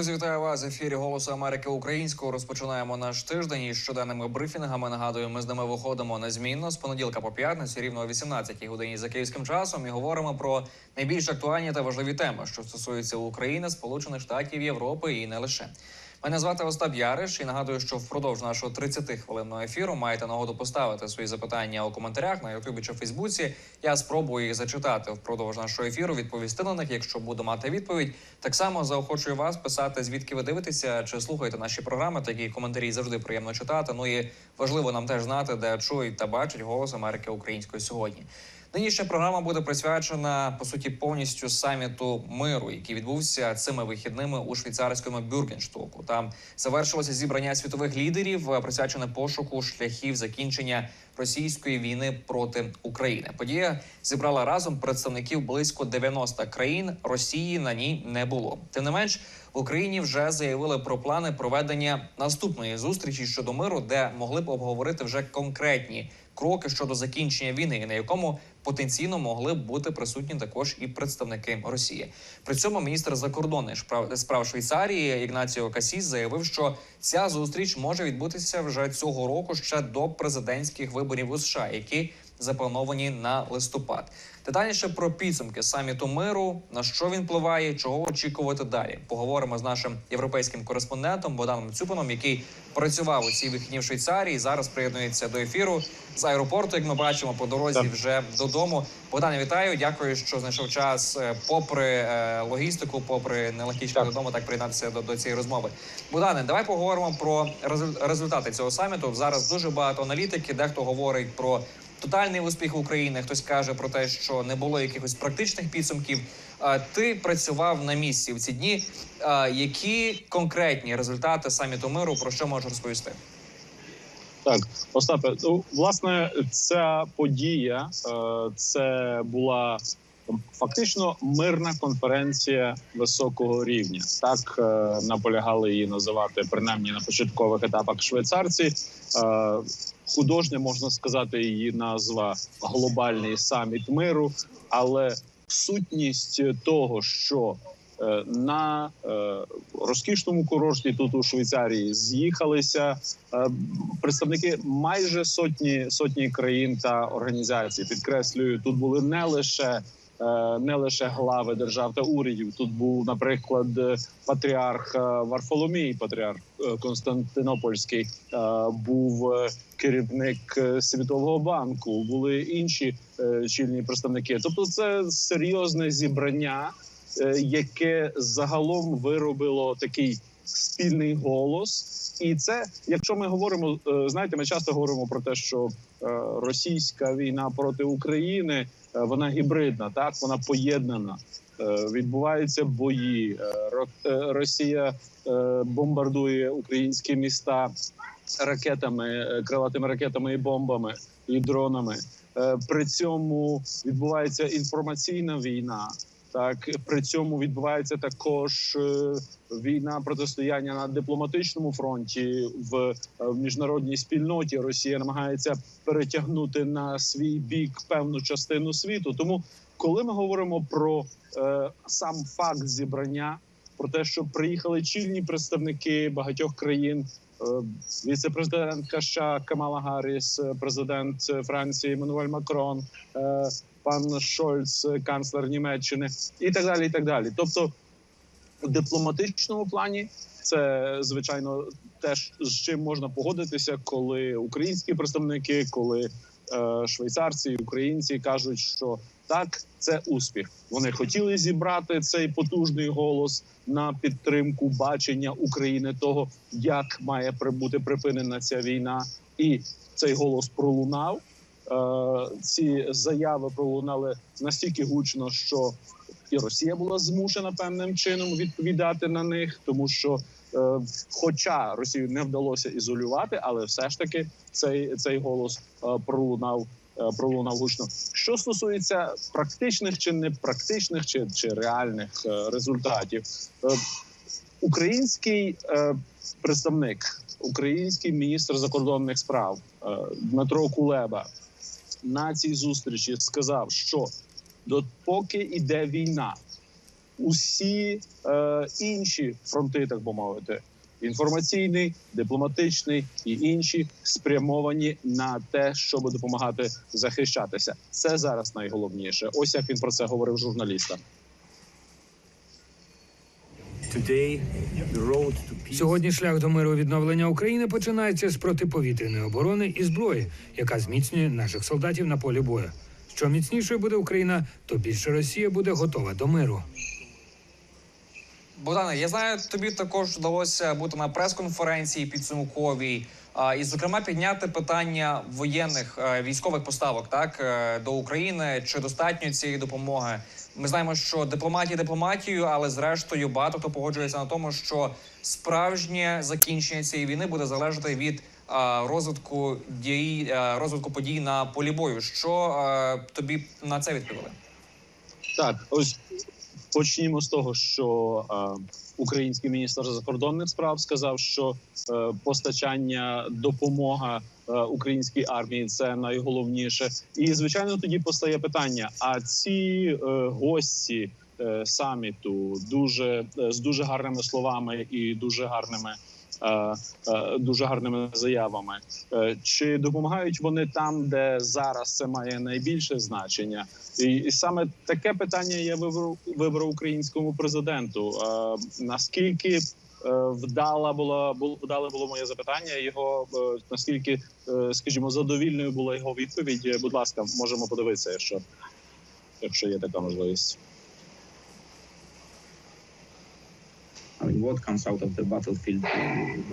Друзі, вітаю вас в ефірі Голосу Америки українського. Розпочинаємо наш тиждень із щоденними брифінгами. Нагадую, ми з ними виходимо незмінно з понеділка по п'ятницю, рівно о 18-й годині за київським часом. І говоримо про найбільш актуальні та важливі теми, що стосуються України, Сполучених Штатів Європи і не лише. Мене звати Остап Яриш і нагадую, що впродовж нашого 30-хвилинного ефіру маєте нагоду поставити свої запитання у коментарях на Ютубі чи Фейсбуці. Я спробую їх зачитати впродовж нашого ефіру, відповісти на них, якщо буду мати відповідь. Так само заохочую вас писати, звідки ви дивитеся чи слухаєте наші програми. Такі коментарі завжди приємно читати. Ну і важливо нам теж знати, де чують та бачать голос Америки української сьогодні. Нинішня програма буде присвячена по суті повністю саміту миру, який відбувся цими вихідними у швейцарському Бюргенштоку. Там завершилося зібрання світових лідерів, е, присвячене пошуку шляхів закінчення російської війни проти України. Подія зібрала разом представників близько 90 країн. Росії на ній не було. Тим не менш, в Україні вже заявили про плани проведення наступної зустрічі щодо миру, де могли б обговорити вже конкретні кроки щодо закінчення війни, і на якому потенційно могли б бути присутні також і представники Росії. При цьому міністр закордонних справ Швейцарії Ігнаціо Касіс заявив, що ця зустріч може відбутися вже цього року ще до президентських виборів у США, які заплановані на листопад. Детальніше про підсумки саміту миру, на що він впливає, чого очікувати далі. Поговоримо з нашим європейським кореспондентом Богданом Цюпаном, який працював у цій вихідні в Швейцарії. Зараз приєднується до ефіру з аеропорту. Як ми бачимо, по дорозі вже додому. Богдане, вітаю. Дякую, що знайшов час, е, попри е, логістику, попри нелегкі шлях додому, так приєднатися до, до цієї розмови. Богдане, давай поговоримо про результати цього саміту. Зараз дуже багато аналітики. Дехто говорить про тотальний успіх України. Хтось каже про те, що не було якихось практичних підсумків. Ти працював на місці в ці дні. Які конкретні результати саміту миру про що можеш розповісти? Так, Остапе, ну власне, ця подія е, це була фактично мирна конференція високого рівня. Так е, наполягали її називати принаймні на початкових етапах швейцарці. Е, Художня можна сказати, її назва глобальний саміт миру, але сутність того, що е, на розкішному курорті тут у Швейцарії з'їхалися представники майже сотні сотні країн та організацій. Підкреслюю, тут були не лише не лише глави держав та урядів. Тут був, наприклад, е, патріарх е, Варфоломій, патріарх е, Константинопольський, е, був е, керівник е, Світового банку. Були інші е, чільні представники. Тобто, це серйозне зібрання, е, яке загалом виробило такий спільний голос. І це, якщо ми говоримо, е, знаєте, ми часто говоримо про те, що е, російська війна проти України е, вона гібридна, так вона поєднана. Е, Відбуваються бої. Е, Ро- е, Росія е, бомбардує українські міста ракетами, е, крилатими ракетами і бомбами і дронами. Е, При цьому відбувається інформаційна війна. Так при цьому відбувається також е, війна протистояння на дипломатичному фронті в, е, в міжнародній спільноті. Росія намагається перетягнути на свій бік певну частину світу. Тому, коли ми говоримо про е, сам факт зібрання, про те, що приїхали чільні представники багатьох країн. е, Віце-президентка США Камала Гарріс, президент Франції Еммануель Макрон, пан Шольц, канцлер Німеччини, і так далі. І так далі. Тобто, у дипломатичному плані це звичайно теж з чим можна погодитися, коли українські представники, коли е, швейцарці українці кажуть, що так, це успіх. Вони хотіли зібрати цей потужний голос на підтримку бачення України того, як має при- бути припинена ця війна, і цей голос пролунав. Е, ці заяви пролунали настільки гучно, що і Росія була змушена певним чином відповідати на них, тому що, е, хоча Росію не вдалося ізолювати, але все ж таки цей, цей голос е, пролунав. Пролунав гучно. Що стосується практичних чи непрактичних, чи, чи реальних результатів, український представник, український міністр закордонних справ Дмитро Кулеба на цій зустрічі сказав, що допоки йде війна, усі е, інші фронти, так би мовити, інформаційний, дипломатичний і інші спрямовані на те, щоб допомагати захищатися. Це зараз найголовніше. Ось як він про це говорив журналістам. Сьогодні шлях до миру відновлення України починається з протиповітряної оборони і зброї, яка зміцнює наших солдатів на полі бою. Що міцнішою буде Україна, то більше Росія буде готова до миру. Богдане, я знаю, тобі також вдалося бути на прес-конференції підсумковій, і зокрема підняти питання воєнних е, військових поставок так е, до України. Чи достатньо цієї допомоги? Ми знаємо, що дипломатія дипломатією, але зрештою багато хто погоджується на тому, що справжнє закінчення цієї війни буде залежати від розвитку дій, розвитку подій на полі бою. Що тобі на це відповіли? Так, ось почнімо з того, що український міністр закордонних справ сказав, що е, постачання допомога українській армії це найголовніше. І звичайно, тоді постає питання: а ці е, гості е, саміту дуже е, з дуже гарними словами і дуже гарними. е, е, Дуже гарними заявами. Е, Чи допомагають вони там, де зараз це має найбільше значення? І, саме таке питання я вибрав, вибрав українському президенту. Е, наскільки е, вдала була було вдале було моє запитання? Його е, наскільки, е, скажімо, задовільною була його відповідь? Е, Будь ласка, можемо подивитися, якщо, якщо є така можливість. What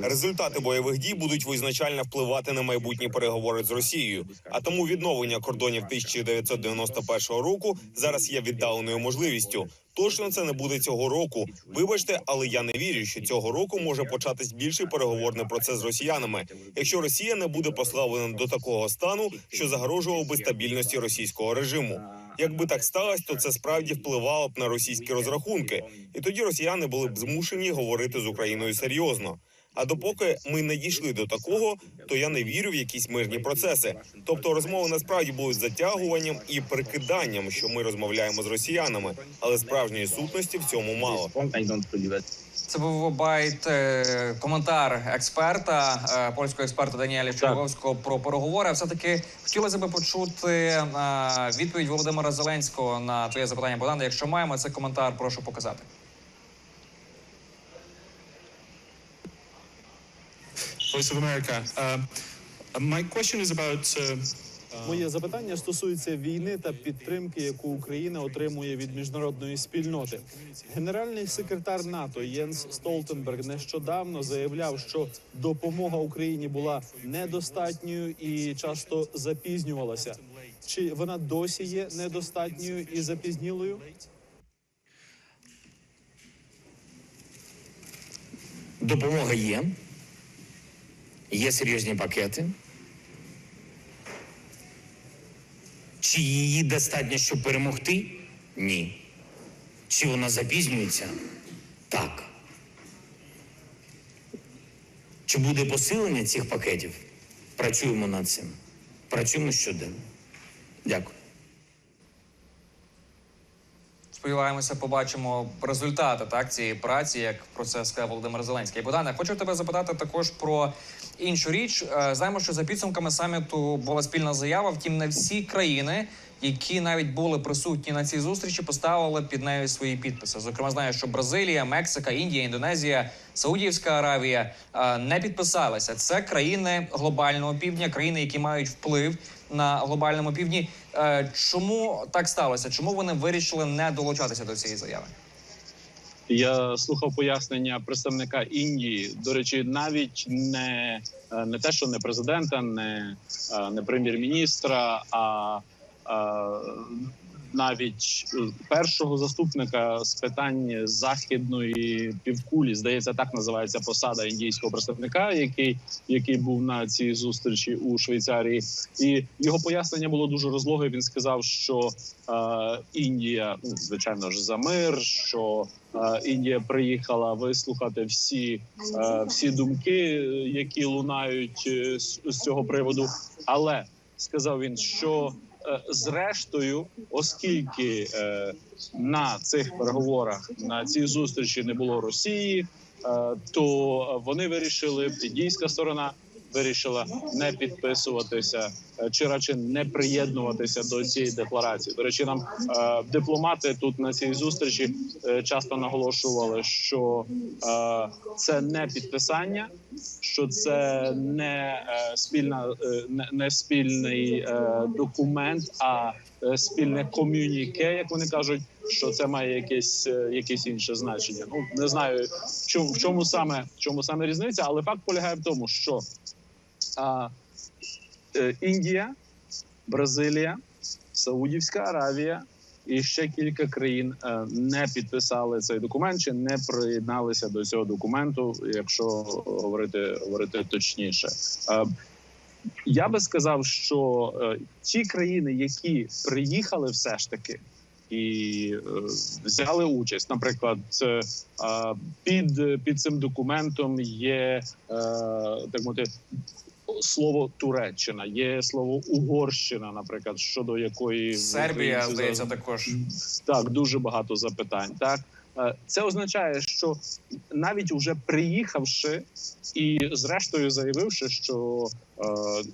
Результати бойових дій будуть визначально впливати на майбутні переговори з Росією. А тому відновлення кордонів 1991 року зараз є віддаленою можливістю. Точно це не буде цього року. Вибачте, але я не вірю, що цього року може початись більший переговорний процес з росіянами, якщо Росія не буде послаблена до такого стану, що загрожував би стабільності російського режиму. Якби так сталося, то це справді впливало б на російські розрахунки, і тоді росіяни були б змушені говорити з Україною серйозно. А допоки ми не дійшли до такого, то я не вірю в якісь мирні процеси. Тобто розмови насправді будуть затягуванням і прикиданням, що ми розмовляємо з росіянами, але справжньої сутності в цьому мало. Це був байт е, коментар експерта е, польського експерта Даніеля Чайковського про переговори. Все таки хотілося б почути е, відповідь Володимира Зеленського на твоє запитання. Богдан, якщо маємо цей коментар, прошу показати. Voice of America. Uh, my question is about uh, Моє запитання стосується війни та підтримки, яку Україна отримує від міжнародної спільноти. Генеральний секретар НАТО Єнс Столтенберг нещодавно заявляв, що допомога Україні була недостатньою і часто запізнювалася. Чи вона досі є недостатньою і запізнілою? Допомога є. Є серйозні пакети. Чи її достатньо, щоб перемогти? Ні. Чи вона запізнюється? Так. Чи буде посилення цих пакетів? Працюємо над цим. Працюємо щоденно. Дякую. Сподіваємося, побачимо результати так цієї праці, як про це сказав Володимир Зеленський. Богдане, хочу тебе запитати також про іншу річ. Е, Знаємо, що за підсумками саміту була спільна заява. Втім, не всі країни, які навіть були присутні на цій зустрічі, поставили під нею свої підписи. Зокрема, знаю, що Бразилія, Мексика, Індія, Індонезія, Саудівська Аравія е, не підписалися. Це країни глобального півдня, країни, які мають вплив на глобальному півдні. Е, Чому так сталося? Чому вони вирішили не долучатися до цієї заяви? Я слухав пояснення представника Індії. До речі, навіть не, е, не те, що не президента, не, не прем'єр-міністра, а навіть е, першого заступника з питань західної півкулі, здається, так називається посада індійського представника, який, який був на цій зустрічі у Швейцарії. І його пояснення було дуже розлоге. Він сказав, що е, Індія, ну звичайно ж, за мир. що Е, Індія приїхала вислухати всі, е, всі думки, які лунають з, цього приводу. Але сказав він, що зрештою, оскільки е, на цих переговорах на цій зустрічі не було Росії, е, то вони вирішили, індійська сторона вирішила не підписуватися чи радше не приєднуватися до цієї декларації. До речі, нам е, дипломати тут на цій зустрічі е, часто наголошували, що е, це не підписання, що це не е, спільна е, не, спільний е, документ, а е, спільне ком'юніке, як вони кажуть. Що це має якесь е, якесь інше значення? Ну не знаю, чому в чому саме в чому саме різниця, але факт полягає в тому, що а, е, Індія, Бразилія, Саудівська Аравія і ще кілька країн е, не підписали цей документ чи не приєдналися до цього документу, якщо говорити говорити точніше. Е, я би сказав, що е, ті країни, які приїхали, все ж таки. І е, взяли участь, наприклад, е, е, під під цим документом є е, так мовити слово Туреччина, є слово Угорщина, наприклад, щодо якої Сербія, здається, також. так дуже багато запитань. Так Е, це означає, що навіть уже приїхавши і зрештою заявивши, що е,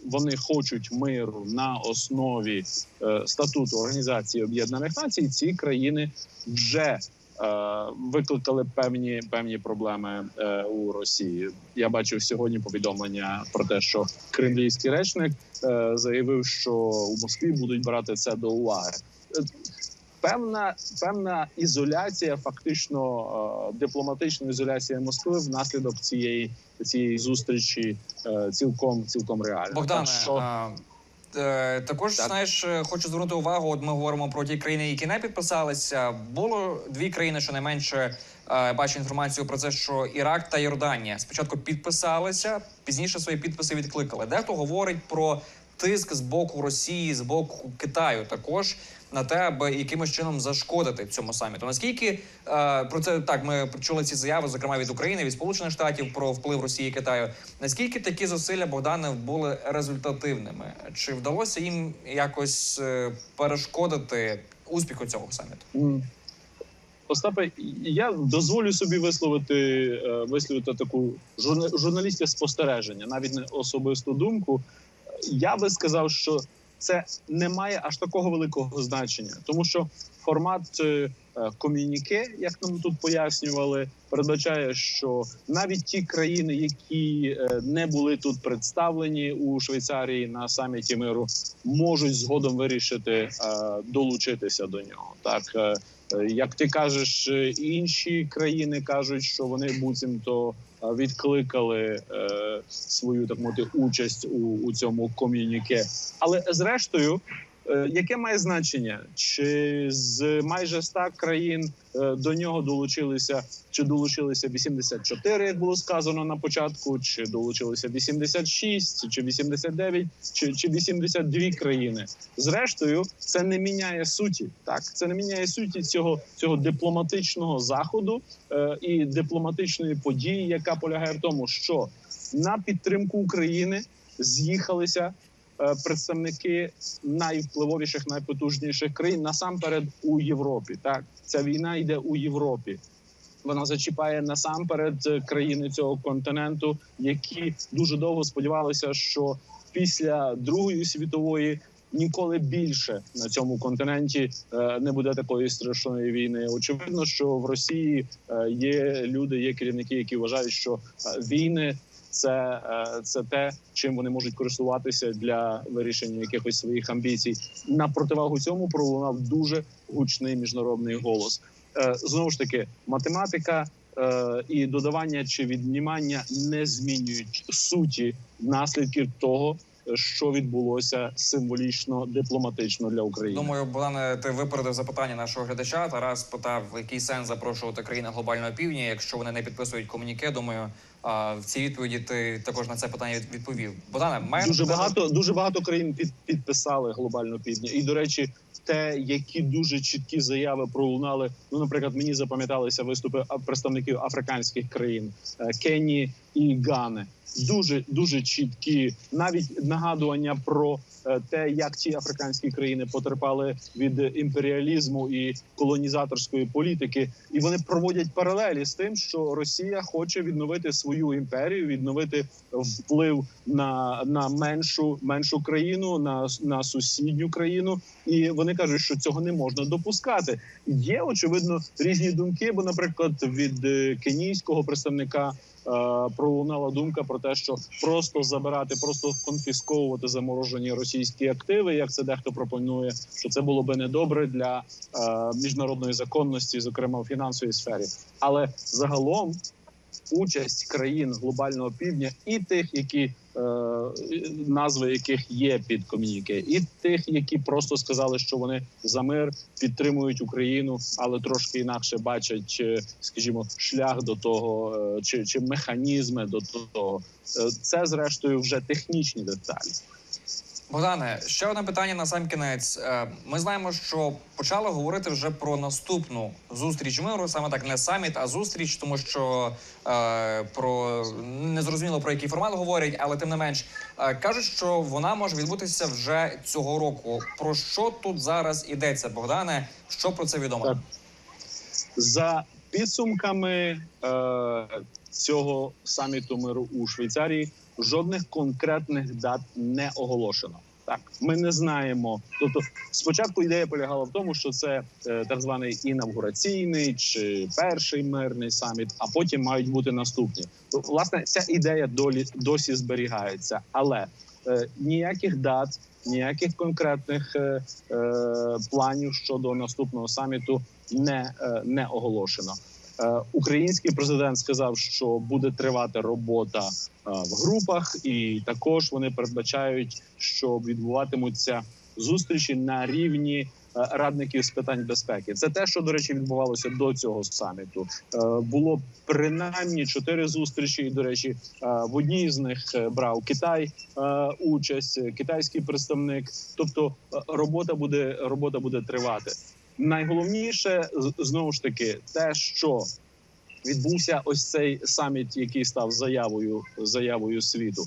вони хочуть миру на основі е, статуту Організації Об'єднаних Націй, ці країни вже викликали певні певні проблеми е, у Росії. Я бачив сьогодні повідомлення про те, що кремлівський речник е, заявив, що у Москві будуть брати це до уваги. Е, Певна певна ізоляція, фактично е, дипломатична ізоляція Москви внаслідок цієї цієї зустрічі е, цілком цілком реальна. Богдане, Так що, е, також Так. знаєш, е, хочу звернути увагу. От ми говоримо про ті країни, які не підписалися. Було дві країни, що найменше бачу інформацію про це, що Ірак та Йорданія спочатку підписалися, пізніше свої підписи відкликали. Дехто говорить про тиск з боку Росії, з боку Китаю, також на те, аби якимось чином зашкодити цьому саміту. Наскільки е, про це так ми почули ці заяви, зокрема від України, від Сполучених Штатів про вплив Росії і Китаю. Наскільки такі зусилля Богдане були результативними? Чи вдалося їм якось е, перешкодити успіху цього саміту? Остапе, я дозволю собі висловити е, висловити таку журна- журналістське спостереження, навіть не особисту думку. Я би сказав, що це не має аж такого великого значення, тому що формат е, е, ком'юніке, як нам тут пояснювали, передбачає, що навіть ті країни, які е, не були тут представлені у Швейцарії на саміті миру, можуть згодом вирішити долучитися до нього. Так як ти кажеш, інші країни кажуть, що вони буцімто відкликали е, свою так мовити участь у, у цьому ком'юніке. Але зрештою, яке має значення? Чи з майже 100 країн е, до нього долучилися, чи долучилися 84, як було сказано на початку, чи долучилися 86, чи 89, чи, чи 82 країни? Зрештою, це не міняє суті. Так, це не міняє суті цього, цього дипломатичного заходу е, і дипломатичної події, яка полягає в тому, що на підтримку України з'їхалися е, представники найвпливовіших, найпотужніших країн насамперед у Європі. Так, ця війна йде у Європі. Вона зачіпає насамперед е, країни цього континенту, які дуже довго сподівалися, що після Другої світової ніколи більше на цьому континенті е, не буде такої страшної війни. Очевидно, що в Росії е, є люди, є керівники, які вважають, що е, війни це, е, це те, чим вони можуть користуватися для вирішення якихось своїх амбіцій. На противагу цьому пролунав дуже гучний міжнародний голос. Е, Знову ж таки, математика е, і додавання чи віднімання не змінюють суті наслідків того, що відбулося символічно дипломатично для України. Думаю, Богдане, ти випередив запитання нашого глядача. Тарас питав, який сенс запрошувати країни глобального півдня, якщо вони не підписують комуніке. Думаю, в цій відповіді ти також на це питання відповів. Богдане, має дуже багато дуже багато країн під, підписали глобальну півдня. І до речі, те, які дуже чіткі заяви пролунали. Ну, наприклад, мені запам'яталися виступи представників африканських країн е, Кенії, і Гани. Дуже дуже чіткі, навіть нагадування про е, те, як ті африканські країни потерпали від імперіалізму і колонізаторської політики, і вони проводять паралелі з тим, що Росія хоче відновити свою імперію, відновити вплив на, на меншу меншу країну, на, на сусідню країну, і вони кажуть, що цього не можна допускати. Є очевидно різні думки. Бо, наприклад, від е, кенійського представника пролунала думка про те, що просто забирати, просто конфісковувати заморожені російські активи, як це дехто пропонує, що це було би недобре для е, міжнародної законності, зокрема в фінансовій сфері. Але загалом участь країн глобального півдня і тих, які е, назви яких є під ком'юніке, і тих, які просто сказали, що вони за мир підтримують Україну, але трошки інакше бачать, скажімо, шлях до того е, чи, чи механізми до того. Е, Це зрештою вже технічні деталі. Богдане, ще одне питання на сам кінець. Е, Ми знаємо, що почали говорити вже про наступну зустріч миру, саме так не саміт, а зустріч, тому що е, про незрозуміло про який формат говорять, але тим не менш е, кажуть, що вона може відбутися вже цього року. Про що тут зараз ідеться, Богдане? Що про це відомо? Так. За підсумками е, цього саміту миру у Швейцарії жодних конкретних дат не оголошено. Так, ми не знаємо. Тобто, спочатку ідея полягала в тому, що це е, так званий інавгураційний чи перший мирний саміт, а потім мають бути наступні. Власне, ця ідея долі досі зберігається, але е, ніяких дат, ніяких конкретних е, е, планів щодо наступного саміту не, е, не оголошено. Е, Український президент сказав, що буде тривати робота е, в групах, і також вони передбачають, що відбуватимуться зустрічі на рівні е, радників з питань безпеки. Це те, що до речі відбувалося до цього саміту. Було принаймні чотири зустрічі. І, до речі, в одній з них брав Китай участь, китайський представник. Тобто робота буде робота буде тривати. Найголовніше знову ж таки те, що відбувся ось цей саміт, який став заявою заявою світу.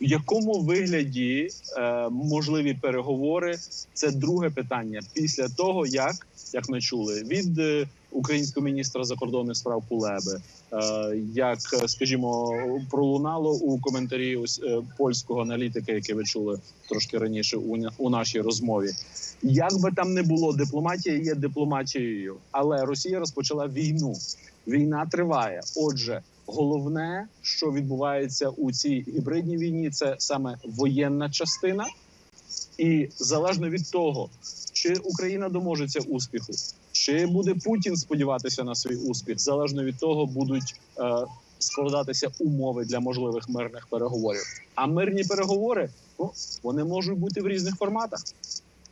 В якому вигляді е, можливі переговори? Це друге питання. Після того, як як ми чули від е, українського міністра закордонних справ Кулеби, е, як е, скажімо, пролунало у коментарі ось е, польського аналітика, який ви чули трошки раніше у, нашій розмові. Як би там не було, дипломатія є дипломатією, але Росія розпочала війну. Війна триває. Отже, головне, що відбувається у цій гібридній війні, це саме воєнна частина, і залежно від того, чи Україна доможеться успіху, чи буде Путін сподіватися на свій успіх, залежно від того, будуть е, складатися умови для можливих мирних переговорів. А мирні переговори ну, вони можуть бути в різних форматах.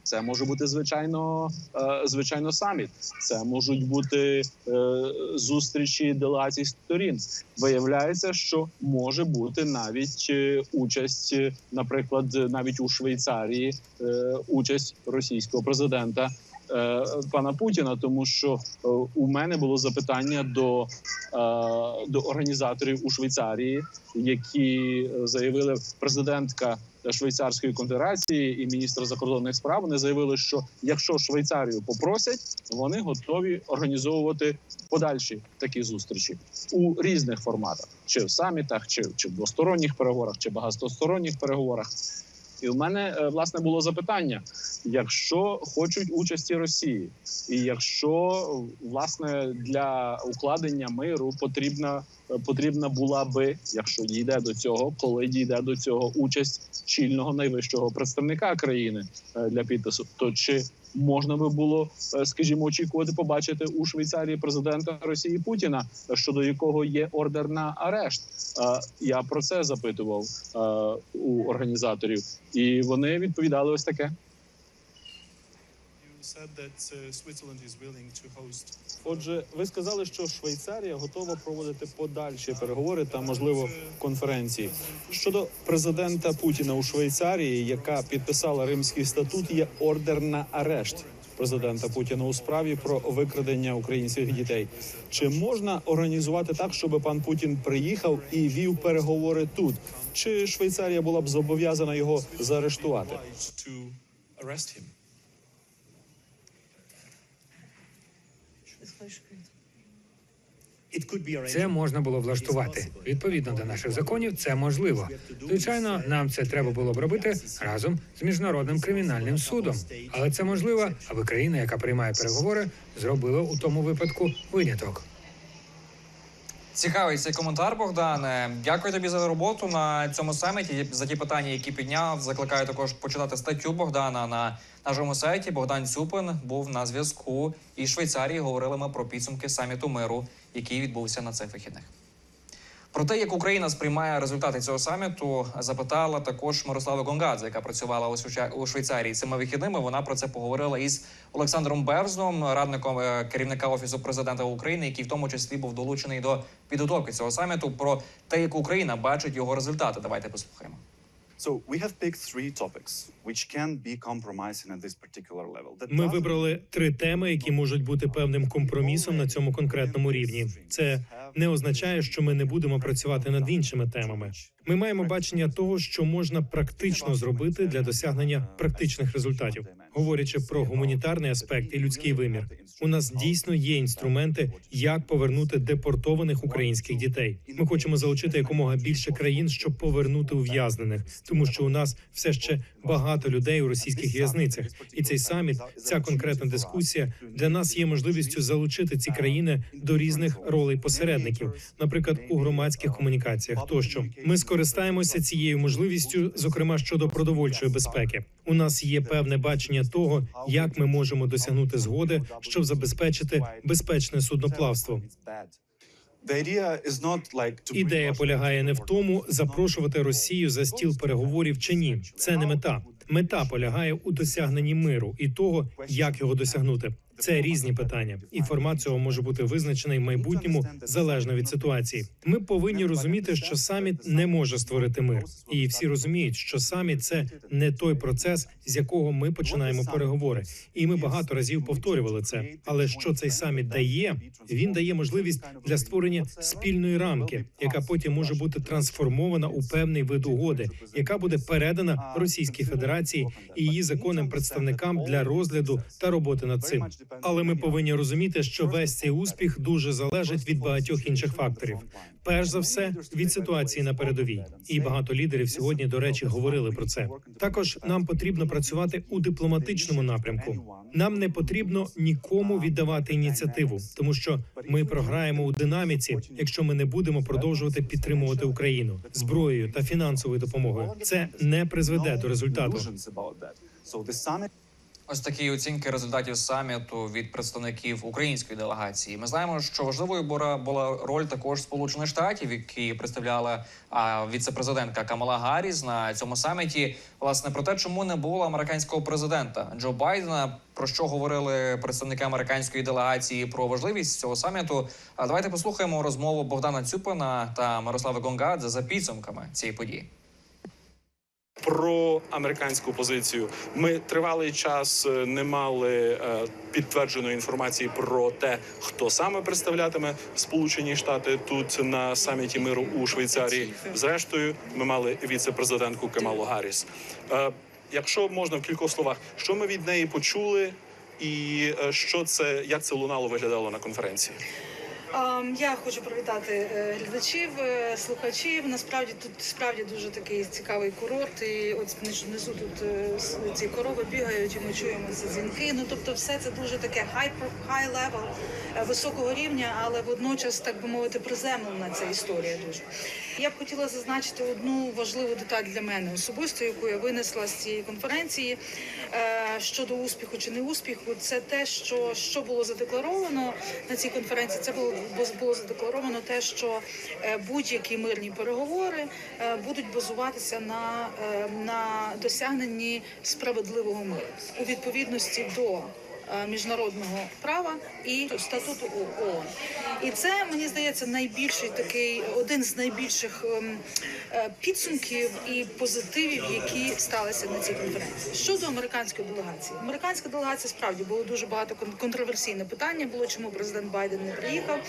Це може бути звичайно, е, звичайно, саміт. Це можуть бути е, зустрічі делегацій сторін. Виявляється, що може бути навіть е, участь, е, наприклад, навіть у Швейцарії, е, участь російського президента. Е, Пана Путіна, тому що е, у мене було запитання до, е, до організаторів у Швейцарії, які заявили президентка Швейцарської конфедерації і міністр закордонних справ. Вони заявили, що якщо Швейцарію попросять, вони готові організовувати подальші такі зустрічі у різних форматах, чи в самітах, чи, чи в двосторонніх переговорах, чи багатосторонніх переговорах. І в мене е, власне було запитання: якщо хочуть участі Росії, і якщо власне для укладення миру потрібна потрібна була би, якщо дійде до цього, коли дійде до цього участь чільного найвищого представника країни е, для підпису, то чи можна би було, е, скажімо, очікувати побачити у Швейцарії президента Росії Путіна, щодо якого є ордер на арешт? Е, Я про це запитував е, у організаторів, і вони відповідали ось таке. Отже, ви сказали, що Швейцарія готова проводити подальші переговори та, можливо, конференції щодо президента Путіна у Швейцарії, яка підписала Римський статут, є ордер на арешт президента Путіна у справі про викрадення українських дітей. Чи можна організувати так, щоб пан Путін приїхав і вів переговори тут? Чи Швейцарія була б зобов'язана його заарештувати? Це можна було влаштувати. Відповідно до наших законів, це можливо. Звичайно, нам це треба було б робити разом з міжнародним кримінальним судом. Але це можливо, аби країна, яка приймає переговори, зробила у тому випадку виняток. Цікавий цей коментар, Богдане. Дякую тобі за роботу на цьому саміті. За ті питання, які підняв. Закликаю також почитати статтю Богдана на нашому сайті. Богдан Цюпин був на зв'язку із Швейцарії. Говорили ми про підсумки саміту миру, який відбувся на цих вихідних. Про те, як Україна сприймає результати цього саміту, запитала також Мирослава Гонгадзе, яка працювала у Швейцарії цими вихідними. Вона про це поговорила із Олександром Берзном, радником е, керівника офісу президента України, який в тому числі був долучений до підготовки цього саміту. Про те, як Україна бачить його результати. Давайте послухаємо. So we have picked three topics which can be compromising at this particular level. That Ми вибрали три теми, які можуть бути певним компромісом на цьому конкретному рівні. Це не означає, що ми не будемо працювати над іншими темами. Ми маємо бачення того, що можна практично зробити для досягнення практичних результатів. Говорячи про гуманітарний аспект і людський вимір, у нас дійсно є інструменти, як повернути депортованих українських дітей. Ми хочемо залучити якомога більше країн, щоб повернути ув'язнених, тому що у нас все ще багато людей у російських в'язницях. І цей саміт, ця конкретна дискусія для нас є можливістю залучити ці країни до різних ролей посередників, наприклад, у громадських комунікаціях. Тощо ми скористаємося цією можливістю, зокрема щодо продовольчої безпеки. У нас є певне бачення того, як ми можемо досягнути згоди, щоб забезпечити безпечне судноплавство. Ідея полягає не в тому, запрошувати Росію за стіл переговорів чи ні. Це не мета. Мета полягає у досягненні миру і того, як його досягнути. Це різні питання, і формат цього може бути визначений в майбутньому залежно від ситуації. Ми повинні розуміти, що саміт не може створити мир, і всі розуміють, що саміт це не той процес, з якого ми починаємо переговори. І ми багато разів повторювали це. Але що цей саміт дає? Він дає можливість для створення спільної рамки, яка потім може бути трансформована у певний вид угоди, яка буде передана Російській Федерації і її законним представникам для розгляду та роботи над цим. Але ми повинні розуміти, що весь цей успіх дуже залежить від багатьох інших факторів. Перш за все, від ситуації на передовій. І багато лідерів сьогодні, до речі, говорили про це. Також нам потрібно працювати у дипломатичному напрямку. Нам не потрібно нікому віддавати ініціативу, тому що ми програємо у динаміці, якщо ми не будемо продовжувати підтримувати Україну зброєю та фінансовою допомогою. Це не призведе до результату. Ось такі оцінки результатів саміту від представників української делегації. Ми знаємо, що важливою була, роль також Сполучених Штатів, які представляла віце-президентка Камала Гарріс на цьому саміті. Власне про те, чому не було американського президента Джо Байдена. Про що говорили представники американської делегації про важливість цього саміту? А давайте послухаємо розмову Богдана Цюпина та Мирослави Гонгадзе за підсумками цієї події. Про американську позицію ми тривалий час е, не мали е, підтвердженої інформації про те, хто саме представлятиме Сполучені Штати тут на саміті миру у Швейцарії. Зрештою, ми мали віце-президентку Камалу Гарріс. Е, Якщо можна в кількох словах, що ми від неї почули, і що це як це лунало виглядало на конференції? Ем, Я хочу привітати е, глядачів, е, слухачів. Насправді тут справді дуже такий цікавий курорт. І от внизу тут е, ці корови бігають, і ми чуємо ці дзвінки. Ну тобто, все це дуже таке high, high level, високого рівня, але водночас, так би мовити, приземлена ця історія дуже. Я б хотіла зазначити одну важливу деталь для мене особисто, яку я винесла з цієї конференції щодо успіху чи не успіху. Це те, що, що було задекларовано на цій конференції. Це було було задекларовано те, що е, будь-які мирні переговори е, будуть базуватися на, е, на досягненні справедливого миру у відповідності до міжнародного права і статуту ООН. І це мені здається найбільший такий один з найбільших ем, е, підсумків і позитивів, які сталися на цій конференції. Щодо американської делегації, американська делегація справді було дуже багато кон- контроверсійне питання. Було чому президент Байден не приїхав.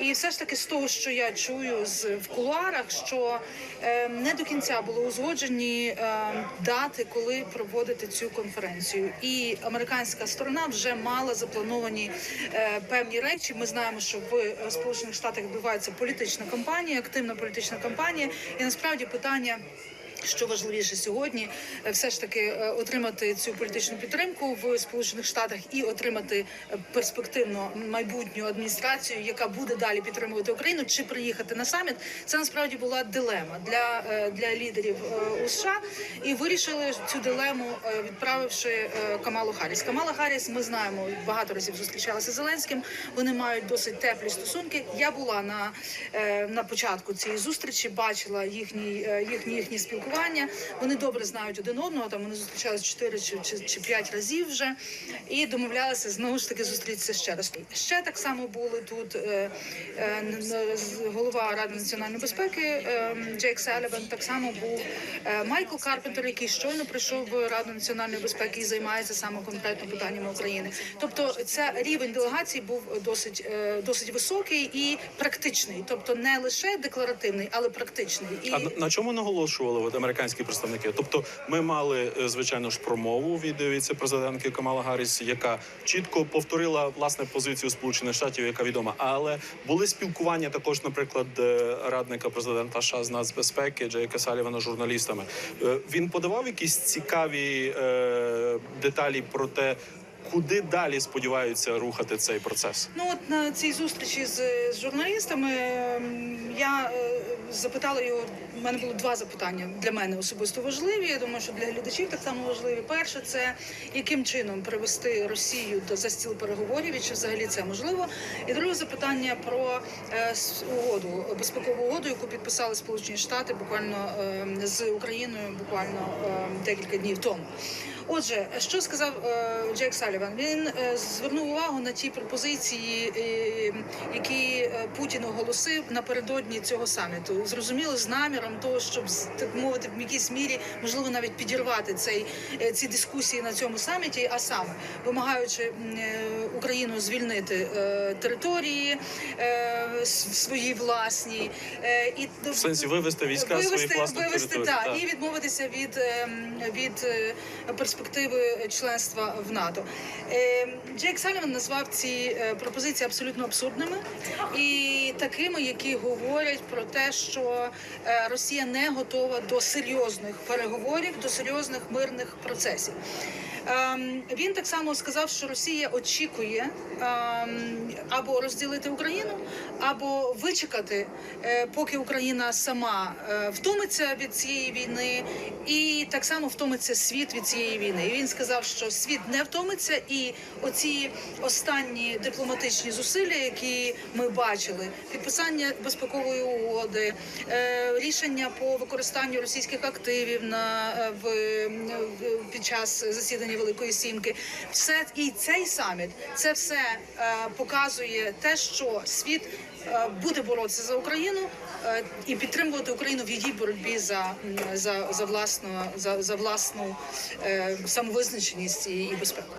І все ж таки з того, що я чую з в кулуарах, що е, не до кінця були узгоджені е, дати, коли проводити цю конференцію. І американська сторона вже мала заплановані е, певні речі. Ми знаємо, що в е, Сполучених Штатах відбувається політична кампанія, активна політична кампанія, і насправді питання. Що важливіше сьогодні, е, все ж таки е, отримати цю політичну підтримку в Сполучених Штатах і отримати е, перспективну майбутню адміністрацію, яка буде далі підтримувати Україну, чи приїхати на саміт. Це насправді була дилема для, для лідерів у США, і вирішили цю дилему, відправивши Камалу Харріс. Камала Харріс, ми знаємо, багато разів зустрічалася з Зеленським. Вони мають досить теплі стосунки. Я була на, на початку цієї зустрічі, бачила їхні, їхні, їхні спілкування. Вони добре знають один одного. Там вони зустрічалися чотири чи, чи, чи п'ять разів вже і домовлялися знову ж таки зустрітися ще раз. Ще так само були тут е, е, голова Ради національної безпеки е, Джейк Селіван. Так само був е, Майкл Карпентер, який щойно прийшов в Раду національної безпеки і займається саме конкретно питаннями України. Тобто, це рівень делегації був досить е, досить високий і практичний, тобто не лише декларативний, але практичний. І А на, чому наголошували американські представники? Тобто, ми мали е, звичайно ж промову від віце-президентки Камала Гарріс, яка чітко повторила власне позицію Сполучених Штатів, яка відома. Але були спілкування також, наприклад, е, радника президента США з нацбезпеки Джейка Салівана журналістами. Е, Він подавав якісь цікаві деталі про те. Куди далі сподіваються рухати цей процес? Ну от на цій зустрічі з, з журналістами ем, я е, запитала його. У мене було два запитання для мене особисто важливі. Я думаю, що для глядачів так само важливі. Перше, це яким чином привести Росію до за стіл переговорів, і чи взагалі це можливо. І друге запитання про е, угоду, безпекову угоду, яку підписали Сполучені Штати буквально ем, з Україною, буквально ем, декілька днів тому. Отже, що сказав е, Джек Саліван? Він е, звернув увагу на ті пропозиції, е, які е, Путін оголосив напередодні цього саміту. Зрозуміло, з наміром того, щоб так мовити в якійсь мірі можливо навіть підірвати цей ці дискусії на цьому саміті, а саме вимагаючи Україну звільнити території свої власні і В сенсі вивести війська з своїх власних вивести територій. та, Так. і відмовитися від, ем, від перспективи членства в НАТО. Е, Джейк Саліван назвав ці е, пропозиції абсолютно абсурдними і такими, які говорять про те, що е, Росія не готова до серйозних переговорів, до серйозних мирних процесів. Ем, Він так само сказав, що Росія очікує ем, або розділити Україну, або вичекати, е, поки Україна сама е, втомиться від цієї війни, і так само втомиться світ від цієї війни. І він сказав, що світ не втомиться, і оці останні дипломатичні зусилля, які ми бачили, підписання безпекової угоди, е, рішення по використанню російських активів на в під час засідання Великої Сімки, все і цей саміт, це все е, показує те, що світ е, буде боротися за Україну е, і підтримувати Україну в її боротьбі за, за, за власну за, за власну е, самовизначеність і, і безпеку.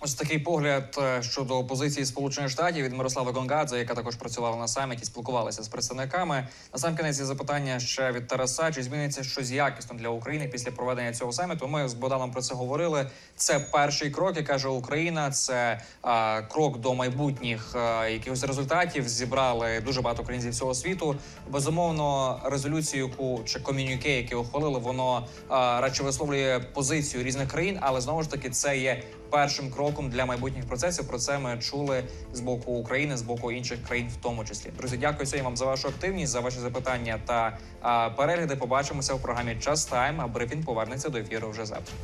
Ось такий погляд е, щодо позиції Сполучених Штатів від Мирослави Гонгадзе, яка також працювала на саміті, спілкувалася з представниками. На сам кінець є запитання ще від Тараса: чи зміниться щось якісно для України після проведення цього саміту? Ми з Богданом про це говорили. Це перший крок, як каже Україна. Це а, крок до майбутніх а, якихось результатів. Зібрали дуже багато українців всього світу. Безумовно, резолюцію, яку чи ком'юніке, яке ухвалили, воно а, радше висловлює позицію різних країн, але знову ж таки це є першим кроком для майбутніх процесів. Про це ми чули з боку України, з боку інших країн, в тому числі. Друзі, дякую сьогодні вам за вашу активність, за ваші запитання та а, перегляди. Побачимося в програмі Час Тайм. А брифінг повернеться до ефіру вже завтра.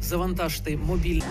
Завантажте мобільний.